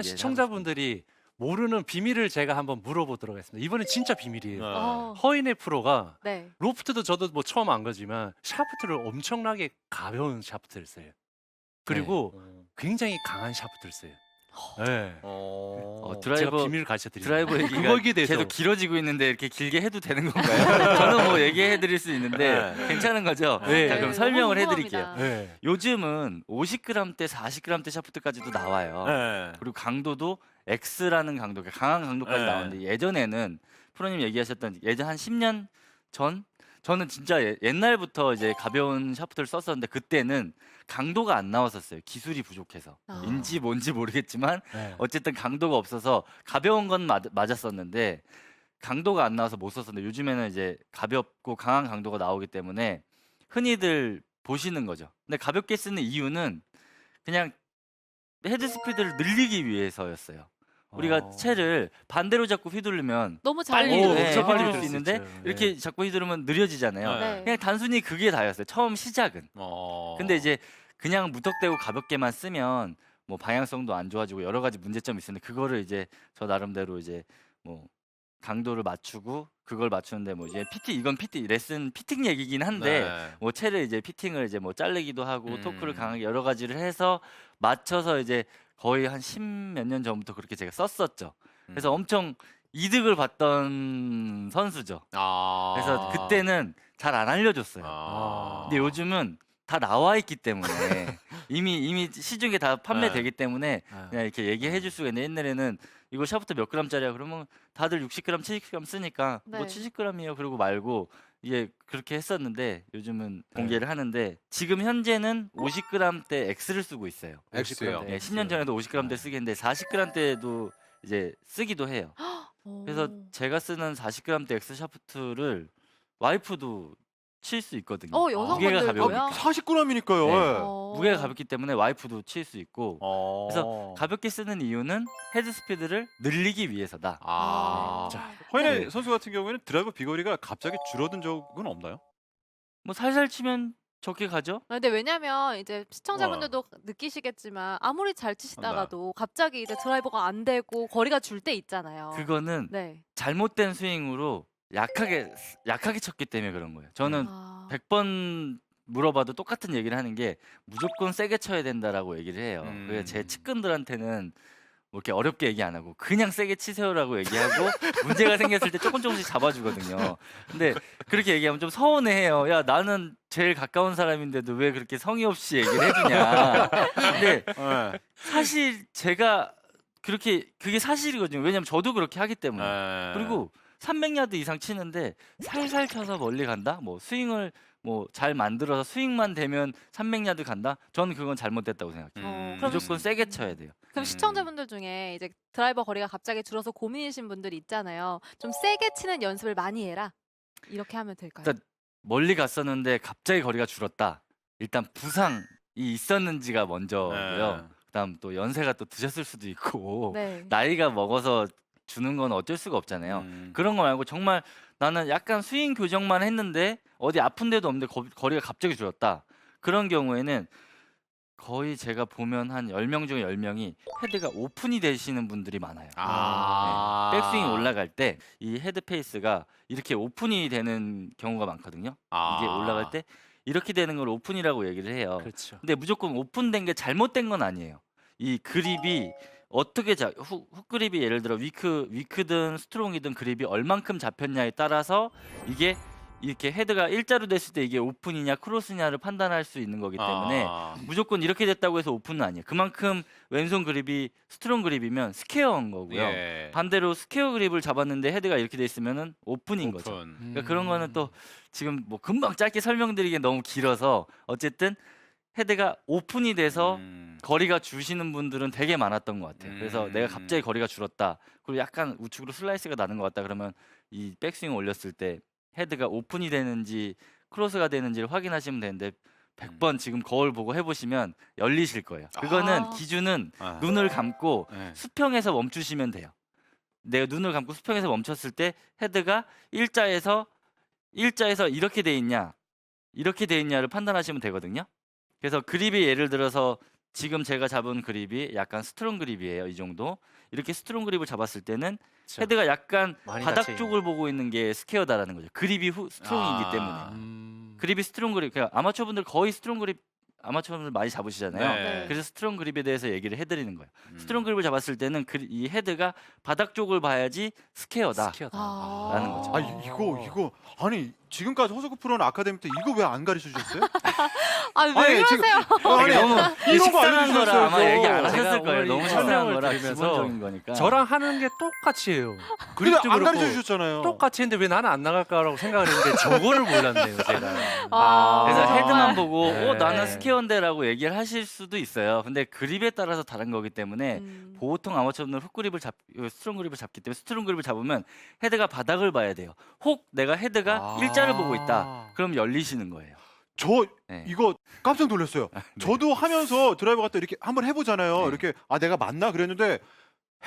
일반 얘기를 시청자분들이 모르는 비밀을 제가 한번 물어보도록 하겠습니다. 이번엔 진짜 비밀이에요. 어, 허인의 프로가 네. 로프트도 저도 뭐 처음 안 거지만 샤프트를 엄청나게 가벼운 샤프트를 써요. 그리고 음. 굉장히 강한 샤프트를 써요. 네. 어, 어, 드라이버 제가 비밀을 가르쳐 드릴게요. 드라이버 얘기가 대해서 계속 길어지고 있는데 이렇게 길게 해도 되는 건가요? 저는 뭐 얘기해 드릴 수 있는데 네. 괜찮은 거죠? 네. 자, 그럼 네, 설명을 해 드릴게요. 궁금합니다. 네. 요즘은 50g대, 40g대 샤프트까지도 나와요. 네. 그리고 강도도 X라는 강도, 강한 강도까지 네. 나오는데 예전에는 프로님 얘기하셨던 예전 한 10년 전 저는 진짜 예- 옛날부터 이제 가벼운 샤프트를 썼었는데 그때는 강도가 안 나왔었어요. 기술이 부족해서. 아. 인지 뭔지 모르겠지만 네. 어쨌든 강도가 없어서 가벼운 건 맞, 맞았었는데 강도가 안 나와서 못 썼었는데 요즘에는 이제 가볍고 강한 강도가 나오기 때문에 흔히들 보시는 거죠. 근데 가볍게 쓰는 이유는 그냥 헤드 스피드를 늘리기 위해서였어요. 우리가 어. 채를 반대로 잡고 휘두르면 너무 잘 빨리 오, 휘두르죠. 네, 빨리 휘두를 수수 있는데 있죠. 네. 이렇게 자꾸 휘두르면 느려지잖아요. 네. 그냥 단순히 그게 다였어요. 처음 시작은. 어. 근데 이제 그냥 무턱대고 가볍게만 쓰면 뭐 방향성도 안 좋아지고 여러 가지 문제점이 있었는데 그거를 이제 저 나름대로 이제 뭐 강도를 맞추고 그걸 맞추는데 뭐 이제 PT 이건 PT 레슨 피팅 얘기긴 한데 네. 뭐 채를 이제 피팅을 이제 뭐 자르기도 하고 음. 토크를 강하게 여러 가지를 해서 맞춰서 이제 거의 한 십 몇 년 전부터 그렇게 제가 썼었죠. 그래서 음. 엄청 이득을 받던 선수죠. 아. 그래서 그때는 잘 안 알려줬어요. 아. 근데 요즘은 다 나와 있기 때문에 이미 이미 시중에 다 판매되기 때문에 네. 그냥 이렇게 얘기해 줄 수가 있는데 옛날에는 이거 샤프트 몇 g짜리야 그러면 다들 60g, 70g 쓰니까 뭐 네. 70g이에요 그러고 말고 이게 그렇게 했었는데 요즘은 네. 공개를 하는데 지금 현재는 50g대 X를 쓰고 있어요. X요? 네, 10년 전에도 50g대 쓰겠는데 40g대도 이제 쓰기도 해요. 그래서 오. 제가 쓰는 40g대 X 샤프트를 와이프도 칠 수 있거든요. 어, 무게가 여성분들도요? 가벼우니까. 40g이니까요. 네. 어. 무게가 가볍기 때문에 와이프도 칠 수 있고 어. 그래서 가볍게 쓰는 이유는 헤드 스피드를 늘리기 위해서다. 아. 네. 자, 허인의 네. 선수 같은 경우에는 드라이버 비거리가 갑자기 줄어든 적은 없나요? 뭐 살살 치면 적게 가죠. 아, 근데 왜냐면 이제 시청자분들도 느끼시겠지만 아무리 잘 치시다가도 갑자기 이제 드라이버가 안 되고 거리가 줄 때 있잖아요. 그거는 네. 잘못된 스윙으로 약하게 약하게 쳤기 때문에 그런 거예요. 저는 아. 100번 물어봐도 똑같은 얘기를 하는 게 무조건 세게 쳐야 된다라고 얘기를 해요. 그래서 제 음. 측근들한테는 뭐 이렇게 어렵게 얘기 안 하고 그냥 세게 치세요라고 얘기하고 문제가 생겼을 때 조금 조금씩 잡아주거든요. 근데 그렇게 얘기하면 좀 서운해해요. 야 나는 제일 가까운 사람인데도 왜 그렇게 성의 없이 얘기를 해주냐. 근데 네. 사실 제가 그렇게 그게 사실이거든요. 왜냐면 저도 그렇게 하기 때문에. 네. 그리고 300야드 이상 치는데 살살 쳐서 멀리 간다? 뭐 스윙을 뭐 잘 만들어서 스윙만 되면 300야드 간다? 저는 그건 잘못됐다고 생각해요. 어, 음. 그럼 무조건 세게 쳐야 돼요. 그럼 음. 시청자분들 중에 이제 드라이버 거리가 갑자기 줄어서 고민이신 분들이 있잖아요. 좀 세게 치는 연습을 많이 해라. 이렇게 하면 될까요? 일단 멀리 갔었는데 갑자기 거리가 줄었다. 일단 부상이 있었는지가 먼저고요. 네. 그다음 또 연세가 또 드셨을 수도 있고 네. 나이가 먹어서 주는 건 어쩔 수가 없잖아요. 음. 그런 거 말고 정말 나는 약간 스윙 교정만 했는데 어디 아픈 데도 없는데 거, 거리가 갑자기 줄었다. 그런 경우에는 거의 제가 보면 한 10명 중에 10명이 헤드가 오픈이 되시는 분들이 많아요. 아. 네. 백스윙 올라갈 때 이 헤드 페이스가 이렇게 오픈이 되는 경우가 많거든요. 아. 이게 올라갈 때 이렇게 되는 걸 오픈이라고 얘기를 해요. 그렇죠. 근데 무조건 오픈된 게 잘못된 건 아니에요. 이 그립이 어떻게 자, 훅, 훅 그립이 예를 들어 위크 위크든 스트롱이든 그립이 얼만큼 잡혔냐에 따라서 이게 이렇게 헤드가 일자로 됐을 때 이게 오픈이냐 크로스냐를 판단할 수 있는 거기 때문에 아. 무조건 이렇게 됐다고 해서 오픈은 아니에요. 그만큼 왼손 그립이 스트롱 그립이면 스퀘어인 거고요. 예. 반대로 스퀘어 그립을 잡았는데 헤드가 이렇게 돼 있으면은 오픈인 거죠. 오픈. 그러니까 그런 거는 음. 또 지금 뭐 금방 짧게 설명드리기 너무 길어서 어쨌든 헤드가 오픈이 돼서 음. 거리가 주시는 분들은 되게 많았던 것 같아요. 그래서 음. 내가 갑자기 거리가 줄었다. 그리고 약간 우측으로 슬라이스가 나는 것 같다. 그러면 이 백스윙 올렸을 때 헤드가 오픈이 되는지 크로스가 되는지를 확인하시면 되는데 100번 지금 거울 보고 해보시면 열리실 거예요. 그거는 아. 기준은 아. 눈을 감고 네. 수평에서 멈추시면 돼요. 내가 눈을 감고 수평에서 멈췄을 때 헤드가 일자에서 일자에서 이렇게 돼 있냐, 이렇게 돼 있냐를 판단하시면 되거든요. 그래서 그립이 예를 들어서 지금 제가 잡은 그립이 약간 스트롱 그립이에요. 이 정도. 이렇게 스트롱 그립을 잡았을 때는 그쵸. 헤드가 약간 많이 바닥 닫혀 쪽을 보고 있는 게 스퀘어다라는 거죠. 그립이 후, 스트롱이기 아. 때문에. 음. 그립이 스트롱 그립. 그러니까 아마추어분들 거의 스트롱 그립 아마추어분들 많이 잡으시잖아요. 네. 그래서 스트롱 그립에 대해서 얘기를 해드리는 거예요. 음. 스트롱 그립을 잡았을 때는 그, 이 헤드가 바닥 쪽을 봐야지 스퀘어다. 스퀘어다. 아. 라는 거죠. 아 이- 이거 이거 아니 지금까지 허석우 프로는 아카데미 때 이거 왜 안 가르쳐 주셨어요? 아왜 아니, 지금- 그러세요? 아니 너무 이런 거 식상한 거라 아마. 얘기 안 하셨을 거예요. 너무 설명을 거라 기본적인 거니까. 저랑 하는 게 똑같이 해요. 근데 그립도 안 그렇고 가르쳐 주셨잖아요. 똑같이 했는데 왜 나는 안 나갈까라고 생각을 했는데 저거를 몰랐네요, 제가. 아, 그래서 정말. 헤드만 보고 네. 어 나는 스퀘어인데라고 얘기를 하실 수도 있어요. 근데 그립에 따라서 다른 거기 때문에 음. 보통 아마추어들은 훅 그립을 잡 스트롱 그립을 잡기 때문에 스트롱 그립을 잡으면 헤드가 바닥을 봐야 돼요. 혹 내가 헤드가 아. 일자를 보고 있다. 그럼 열리시는 거예요. 저 네. 이거 깜짝 놀랐어요. 저도 하면서 드라이버 갖다 이렇게 한번 해보잖아요. 네. 이렇게 아 내가 맞나 그랬는데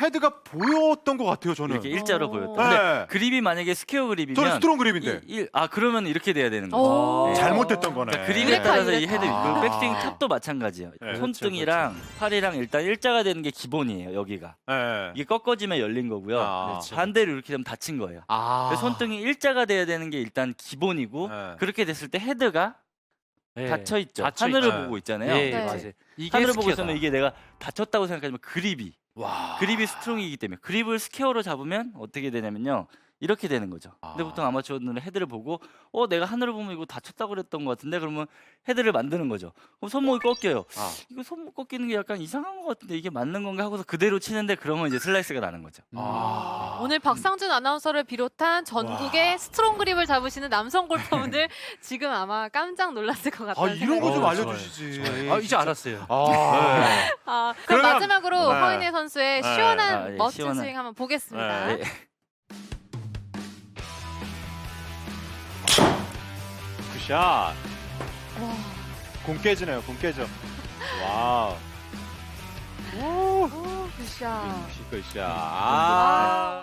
헤드가 보였던 것 같아요. 저는. 이렇게 일자로 어. 보였다. 근데 네. 그립이 만약에 스퀘어 그립이면 저는 스트롱 그립인데 일- 일- 아 그러면 이렇게 돼야 되는 오. 거죠. 네. 잘못됐던 거네. 그러니까 그립에 따라서 이. 헤드 아. 백스윙 탑도 마찬가지예요. 네. 손등이랑 팔이랑 일단 일자가 되는 게 기본이에요. 여기가 네. 이게 꺾어지면 열린 거고요. 아. 그렇죠. 반대로 이렇게 되면 닫힌 거예요. 아. 손등이 일자가 돼야 되는 게 일단 기본이고 네. 그렇게 됐을 때 헤드가 네. 닫혀 있죠. 닫혀 하늘을 있죠. 보고 있잖아요. 예, 네. 맞아요. 이게 하늘을 보고 스퀘어다. 있으면 이게 내가 닫혔다고 생각하지만 그립이 와. 그립이 스트롱이기 때문에 그립을 스퀘어로 잡으면 어떻게 되냐면요. 이렇게 되는 거죠. 근데 아. 보통 아마추어들은 헤드를 보고 어 내가 하늘을 보면 이거 닫혔다고 그랬던 것 같은데 그러면 헤드를 만드는 거죠. 그럼 손목이 꺾여요. 아. 이거 손목 꺾이는 게 약간 이상한 것 같은데 이게 맞는 건가 하고서 그대로 치는데 그러면 이제 슬라이스가 나는 거죠. 아. 오늘 박상준 아나운서를 비롯한 전국의 스트롱 그립을 잡으시는 남성 골퍼분들 지금 아마 깜짝 놀랐을 것아 같아요. 이런 거 좀 어, 알려주시지. 아, 이제 알았어요. 아. 네. 아, 그럼 그러면- 마지막으로 네. 허인혜 선수의 네. 시원한 아, 예, 멋진 시원한. 스윙 한번 보겠습니다. 네. 굿샷. 와. 공 깨지네요. 공 깨져. 와우. 오, 굿샷. 굿샷. 아.